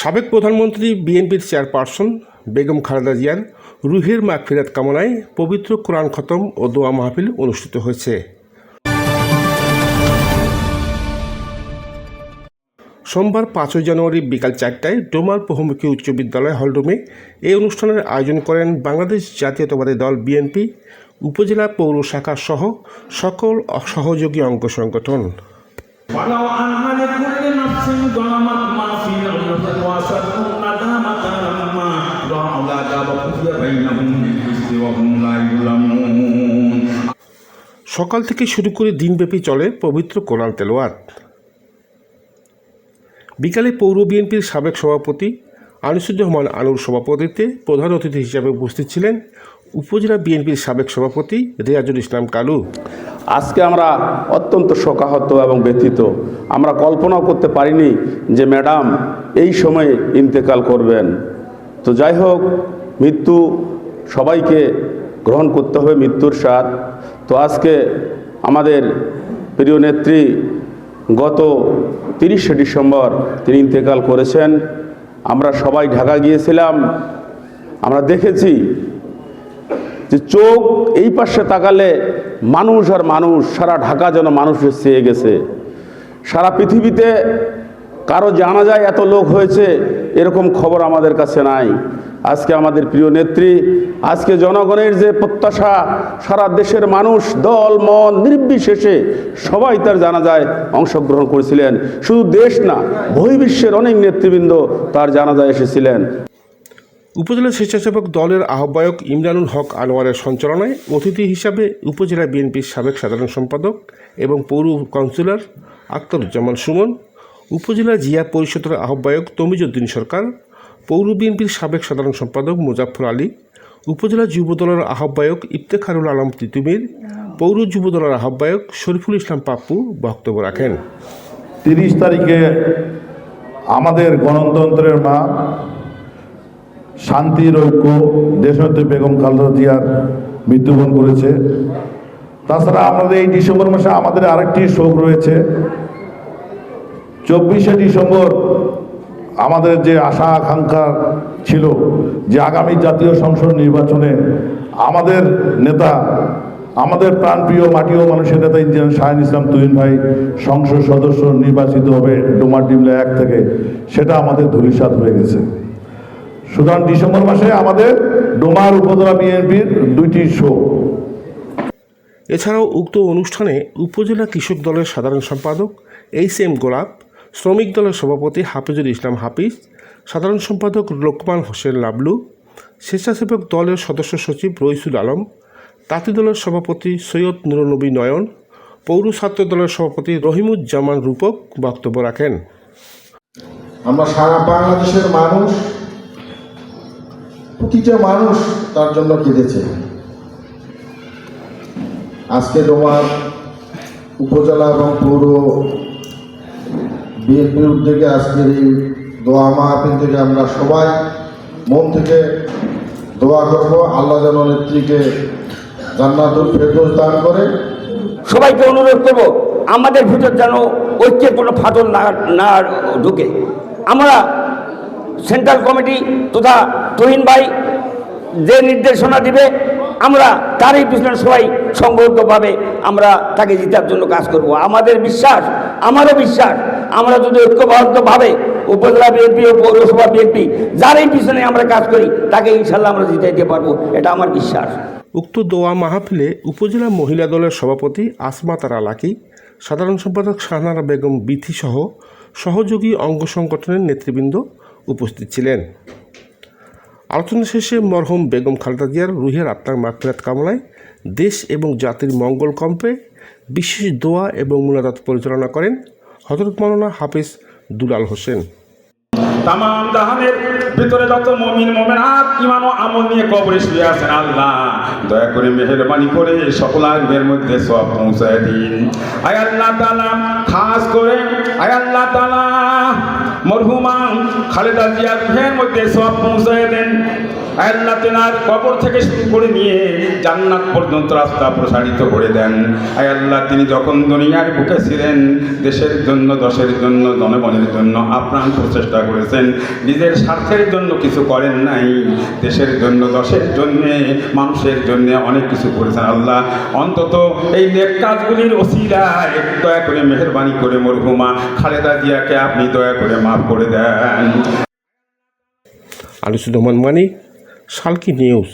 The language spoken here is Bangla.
সাবেক প্রধানমন্ত্রী বিএনপির চেয়ারপারসন বেগম খালেদা জিয়ার রুহের মাগফিরাত কামনায় পবিত্র কোরআন খতম ও দোয়া মাহফিল অনুষ্ঠিত হয়েছে। সোমবার পাঁচই জানুয়ারি বিকাল চারটায় ডোমার বহুমুখী উচ্চ বিদ্যালয় হলরুমে এই অনুষ্ঠানের আয়োজন করেন বাংলাদেশ জাতীয়তাবাদী দল বিএনপি, উপজেলা পৌর শাখা সহ সকল সহযোগী অঙ্গ সংগঠন। وأسروا الندامة لما رأوا العذاب قضي بينهم بالقسط وهم لا يظلمون সকাল থেকে শুরু করে দিনব্যাপী চলে পবিত্র কোরআন তেলোয়াত বিকালে পৌর বিএনপির সাবেক সভাপতি আনিসুজ্জামান আনুর সভাপতিত্বে প্রধান অতিথি হিসেবে উপস্থিত ছিলেন উপজেলা বিএনপির সাবেক সভাপতি রেয়াজুল ইসলাম কালু। আজকে আমরা অত্যন্ত শোকাহত এবং ব্যথিত। আমরা কল্পনাও করতে পারিনি যে ম্যাডাম এই সময়ে ইন্তেকাল করবেন। তো যাই হোক, মৃত্যু সবাইকে গ্রহণ করতে হবে, মৃত্যুর স্বাদ। তো আজকে আমাদের প্রিয় নেত্রী গত তিরিশে ডিসেম্বর তিনি ইন্তেকাল করেছেন। আমরা সবাই ঢাকা গিয়েছিলাম। আমরা দেখেছি যে চোখ এই পাশে তাকালে মানুষ আর মানুষ, সারা ঢাকা যেন মানুষের চেয়ে গেছে। সারা পৃথিবীতে কারও জানা যায় এত লোক হয়েছে, এরকম খবর আমাদের কাছে নাই। আজকে আমাদের প্রিয় নেত্রী, আজকে জনগণের যে প্রত্যাশা, সারা দেশের মানুষ দল, মন নির্বিশেষে সবাই তার জানা যায় অংশগ্রহণ করেছিলেন। শুধু দেশ না, বহির্বিশ্বের অনেক নেতৃবৃন্দ তার জানাজায় এসেছিলেন। উপজেলা স্বেচ্ছাসেবক দলের আহ্বায়ক ইমরানুল হক আনোয়ারের সঞ্চালনায় অতিথি হিসাবে উপজেলা বিএনপির সাবেক সাধারণ সম্পাদক এবং পৌর কাউন্সিলর আক্তারুজ্জামান সুমন, উপজেলা জিয়া পরিষদের আহ্বায়ক তমিজুদ্দিন সরকার, পৌর বিএনপির সাবেক সাধারণ সম্পাদক মুজাফর আলী, উপজেলা যুব দলের আহ্বায়ক ইফতেখারুল আলম তিতুমির, পৌর যুব দলের আহ্বায়ক শরীফুল ইসলাম পাপ্পু বক্তব্য রাখেন। তিরিশ তারিখে আমাদের গণতন্ত্রের মা শান্তির ঐক্য দেশনেত্রী বেগম খালেদা জিয়ার মৃত্যুবরণ করেছে। তাছাড়া আমাদের এই ডিসেম্বর মাসে আমাদের আরেকটি শোক রয়েছে। চব্বিশে ডিসেম্বর আমাদের যে আশা, আকাঙ্ক্ষা ছিল যে আগামী জাতীয় সংসদ নির্বাচনে আমাদের নেতা, আমাদের প্রাণপ্রিয় মাটিও মানুষের নেতা ইঞ্জিনিয়ার শাহিন ইসলাম তুহিন ভাই সংসদ সদস্য নির্বাচিত হবে ডোমার ডিমলা এক থেকে, সেটা আমাদের ধূলিসাৎ হয়ে গেছে। সুতরাং ডিসেম্বর মাসে আমাদের ডোমার উপজেলা বিএনপির দুইটি শো। এছাড়াও উক্ত অনুষ্ঠানে উপজেলা কৃষক দলের সাধারণ সম্পাদক এইচ এম গোলাপ শ্রমিক দলের সভাপতি হাফিজুল ইসলাম হাফিজ সাধারণ সম্পাদক লোকমান হোসেন লাবলু স্বেচ্ছাসেবক দলের সদস্য সচিব রইসুল আলম তাঁতি দলের সভাপতি সৈয়দ নুরনবী নয়ন পৌর ছাত্র দলের সভাপতি রহিমুজ্জামান রূপক বক্তব্য রাখেন। আমরা সারা বাংলাদেশের মানুষ প্রতিটা মানুষ তার জন্য কেঁদেছে। আজকে তোমার উপজেলা এবং পৌর বিএনপির উদ্যোগে আজকের এই দোয়া মাহফিল থেকে আমরা সবাই মন থেকে দোয়া করব, আল্লাহ যেন নেত্রীকে জান্নাতুল ফেরদৌস দান করে। সবাইকে অনুরোধ করব, আমাদের ভিতর যেন ঐক্যের কোনো ফাটল না না ঢুকে। আমরা সেন্ট্রাল কমিটি তথা তুহিন ভাই যে নির্দেশনা দিবে, আমরা তারই পিছনে সবাই সংগঠিতভাবে আমরা তাকে জিতার জন্য কাজ করব। আমাদের বিশ্বাস, আমারও বিশ্বাস, আমরা যদি ঐক্যবদ্ধভাবে উপজেলা বিএনপি ও পৌরসভা বিএনপি যারই পিছনে আমরা কাজ করি, তাকে ইনশাল্লাহ আমরা জিতাইতে পারব, এটা আমার বিশ্বাস। উক্ত দোয়া মাহফিলে উপজেলা মহিলা দলের সভাপতি আসমা তারা লাকি সাধারণ সম্পাদক শাহনারা বেগম বিথি সহ সহযোগী অঙ্গ সংগঠনের নেতৃবৃন্দ উপস্থিত ছিলেন। আলোচনা শেষে মরহুম বেগম খালেদা জিয়ার রুহের আত্মার মাগফিরাত কামনায় দেশ এবং জাতির মঙ্গল কম্পে বিশেষ দোয়া এবং মুনাজাত পরিচালনা করেন হজরত মাওলানা হাফিজ দুলাল হোসেন। তাম জাহানের ভিতরে যত মমিন, মোমেনাত ইমান ও আমল নিয়ে কবরে শুয়ে আছেন আল্লাহ। দয়া করে মেহরবানি করে সকল মধ্যে সব পৌঁছায় দিন। খাস করে আয় মরহুমা খালেদা জিয়া রুহের মধ্যে সব পৌঁছায় দেন। আল্লাহ তেনার কবর থেকে শুরু করে নিয়ে জান্নাত পর্যন্ত রাস্তা প্রসারিত করে দেন। আয় আল্লাহ, তিনি যখন দুনিয়ার বুকে ছিলেন, দেশের জন্য, দশের জন্য, জনগণের জন্য আপ্রাণ প্রচেষ্টা করেছেন। নিজের স্বার্থের জন্য কিছু করেন নাই। দেশের জন্য, দশের জন্যে, মানুষের জন্য অনেক কিছু করেছেন আল্লাহ। অন্তত এই নেক কাজগুলির ওসিলায় দয়া করে মেহরবানি করে মরহুমা খালেদা জিয়াকে আপনি দয়া করে মাফ করে দেন। আনিসুর রহমান সালকি নিউজ।